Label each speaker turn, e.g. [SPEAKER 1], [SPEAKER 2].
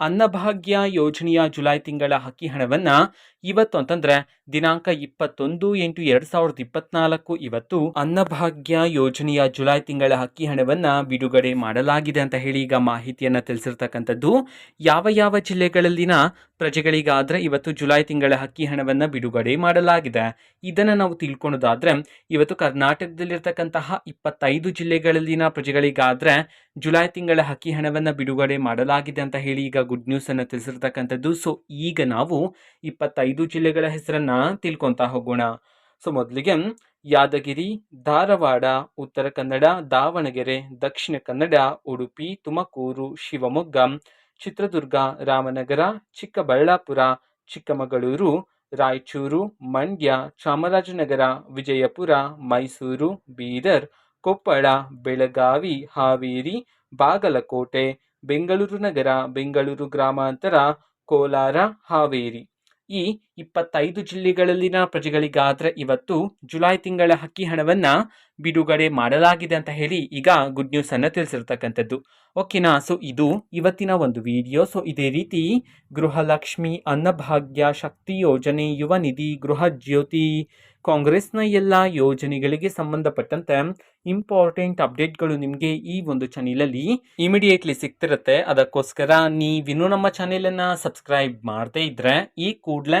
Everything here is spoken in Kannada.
[SPEAKER 1] ಅನ್ನಭಾಗ್ಯ ಯೋಜನೆಯ ಜುಲೈ ತಿಂಗಳ ಹಕ್ಕಿ ಹಣವನ್ನು ಇವತ್ತು ಅಂತಂದ್ರೆ ದಿನಾಂಕ ಇಪ್ಪತ್ತೊಂದು ಎಂಟು ಎರಡು ಸಾವಿರದ ಇಪ್ಪತ್ನಾಲ್ಕು ಇವತ್ತು ಅನ್ನಭಾಗ್ಯ ಯೋಜನೆಯ ಜುಲೈ ತಿಂಗಳ ಹಕ್ಕಿ ಹಣವನ್ನು ಬಿಡುಗಡೆ ಮಾಡಲಾಗಿದೆ ಅಂತ ಹೇಳಿ ಈಗ ಮಾಹಿತಿಯನ್ನು ತಿಳಿಸಿರ್ತಕ್ಕಂಥದ್ದು. ಯಾವ ಯಾವ ಜಿಲ್ಲೆಗಳಲ್ಲಿನ ಪ್ರಜೆಗಳಿಗಾದರೆ ಇವತ್ತು ಜುಲೈ ತಿಂಗಳ ಹಕ್ಕಿ ಹಣವನ್ನು ಬಿಡುಗಡೆ ಮಾಡಲಾಗಿದೆ. ಇದನ್ನು ನಾವು ತಿಳ್ಕೊಳ್ಳೋದಾದರೆ ಇವತ್ತು ಕರ್ನಾಟಕದಲ್ಲಿರ್ತಕ್ಕಂತಹ ಇಪ್ಪತ್ತೈದು ಜಿಲ್ಲೆಗಳಲ್ಲಿನ ಪ್ರಜೆಗಳಿಗಾದ್ರೆ ಜುಲೈ ತಿಂಗಳ ಹಕ್ಕಿ ಹಣವನ್ನು ಬಿಡುಗಡೆ ಮಾಡಲಾಗಿದೆ ಅಂತ ಹೇಳಿ ಈಗ ಗುಡ್ ನ್ಯೂಸನ್ನು ತಿಳಿಸಿರ್ತಕ್ಕಂಥದ್ದು. ಸೊ ಈಗ ನಾವು ಇಪ್ಪತ್ತೈದು ಜಿಲ್ಲೆಗಳ ಹೆಸರನ್ನ ತಿಳ್ಕೊತಾ ಹೋಗೋಣ. ಸೊ ಮೊದಲಿಗೆ ಯಾದಗಿರಿ, ಧಾರವಾಡ, ಉತ್ತರ ಕನ್ನಡ, ದಾವಣಗೆರೆ, ದಕ್ಷಿಣ ಕನ್ನಡ, ಉಡುಪಿ, ತುಮಕೂರು, ಶಿವಮೊಗ್ಗ, ಚಿತ್ರದುರ್ಗ, ರಾಮನಗರ, ಚಿಕ್ಕಬಳ್ಳಾಪುರ, ಚಿಕ್ಕಮಗಳೂರು, ರಾಯಚೂರು, ಮಂಡ್ಯ, ಚಾಮರಾಜನಗರ, ವಿಜಯಪುರ, ಮೈಸೂರು, ಬೀದರ್ ಕೊಪ್ಪಳ ಬೆಳಗಾವಿ ಹಾವೇರಿ ಬಾಗಲಕೋಟೆ ಬೆಂಗಳೂರು ನಗರ ಬೆಂಗಳೂರು ಗ್ರಾಮಾಂತರ ಕೋಲಾರ ಹಾವೇರಿ. ಈ ಇಪ್ಪತ್ತೈದು ಜಿಲ್ಲೆಗಳಲ್ಲಿನ ಪ್ರಜೆಗಳಿಗಾದ್ರೆ ಇವತ್ತು ಜುಲೈ ತಿಂಗಳ ಹಕ್ಕಿ ಹಣವನ್ನ ಬಿಡುಗಡೆ ಮಾಡಲಾಗಿದೆ ಅಂತ ಹೇಳಿ ಈಗ ಗುಡ್ ನ್ಯೂಸ್ ಅನ್ನ ತಿಳಿಸಿರ್ತಕ್ಕಂಥದ್ದು. ಓಕೆನಾ ಸೊ ಇದು ಇವತ್ತಿನ ಒಂದು ವಿಡಿಯೋ ಸೊ ಇದೇ ರೀತಿ ಗೃಹಲಕ್ಷ್ಮಿ ಅನ್ನಭಾಗ್ಯ ಶಕ್ತಿ ಯೋಜನೆ, ಯುವ ನಿಧಿ, ಗೃಹ ಜ್ಯೋತಿ, ಕಾಂಗ್ರೆಸ್ನ ಎಲ್ಲ ಯೋಜನೆಗಳಿಗೆ ಸಂಬಂಧಪಟ್ಟಂತೆ ಇಂಪಾರ್ಟೆಂಟ್ ಅಪ್ಡೇಟ್ಗಳು ನಿಮಗೆ ಈ ಒಂದು ಚಾನೆಲಲ್ಲಿ ಇಮಿಡಿಯೇಟ್ಲಿ ಸಿಗ್ತಿರುತ್ತೆ. ಅದಕ್ಕೋಸ್ಕರ ನೀವಿನ್ನೂ ನಮ್ಮ ಚಾನೆಲನ್ನು ಸಬ್ಸ್ಕ್ರೈಬ್ ಮಾಡದೇ ಇದ್ದರೆ ಈ ಕೂಡಲೇ